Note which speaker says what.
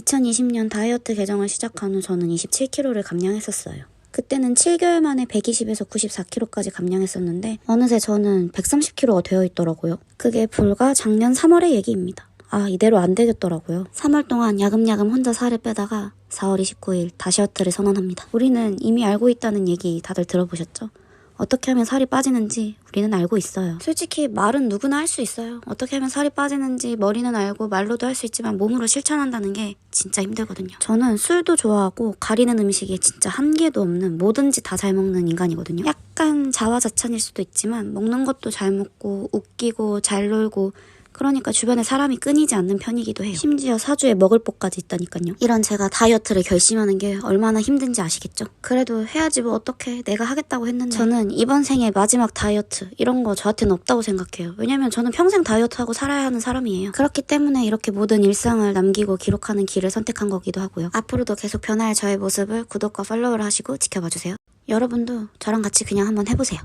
Speaker 1: 2020년 다이어트 개정을 시작한 후 저는 27kg를 감량했었어요. 그때는 7개월 만에 120에서 94kg까지 감량했었는데 어느새 저는 130kg가 되어 있더라고요. 그게 불과 작년 3월의 얘기입니다. 아 이대로 안 되겠더라고요. 3월 동안 야금야금 혼자 살을 빼다가 4월 29일 다시 어트를 선언합니다. 우리는 이미 알고 있다는 얘기 다들 들어보셨죠? 어떻게 하면 살이 빠지는지 우리는 알고 있어요. 솔직히 말은 누구나 할 수 있어요. 어떻게 하면 살이 빠지는지 머리는 알고 말로도 할 수 있지만 몸으로 실천한다는 게 진짜 힘들거든요. 저는 술도 좋아하고 가리는 음식에 진짜 한계도 없는 뭐든지 다 잘 먹는 인간이거든요. 약간 자화자찬일 수도 있지만 먹는 것도 잘 먹고 웃기고 잘 놀고 그러니까 주변에 사람이 끊이지 않는 편이기도 해요. 심지어 사주에 먹을 복까지 있다니까요. 이런 제가 다이어트를 결심하는 게 얼마나 힘든지 아시겠죠? 그래도 해야지 뭐 어떻게 내가 하겠다고 했는데 저는 이번 생의 마지막 다이어트 이런 거 저한테는 없다고 생각해요. 왜냐면 저는 평생 다이어트하고 살아야 하는 사람이에요. 그렇기 때문에 이렇게 모든 일상을 남기고 기록하는 길을 선택한 거기도 하고요. 앞으로도 계속 변할 저의 모습을 구독과 팔로우를 하시고 지켜봐 주세요. 여러분도 저랑 같이 그냥 한번 해보세요.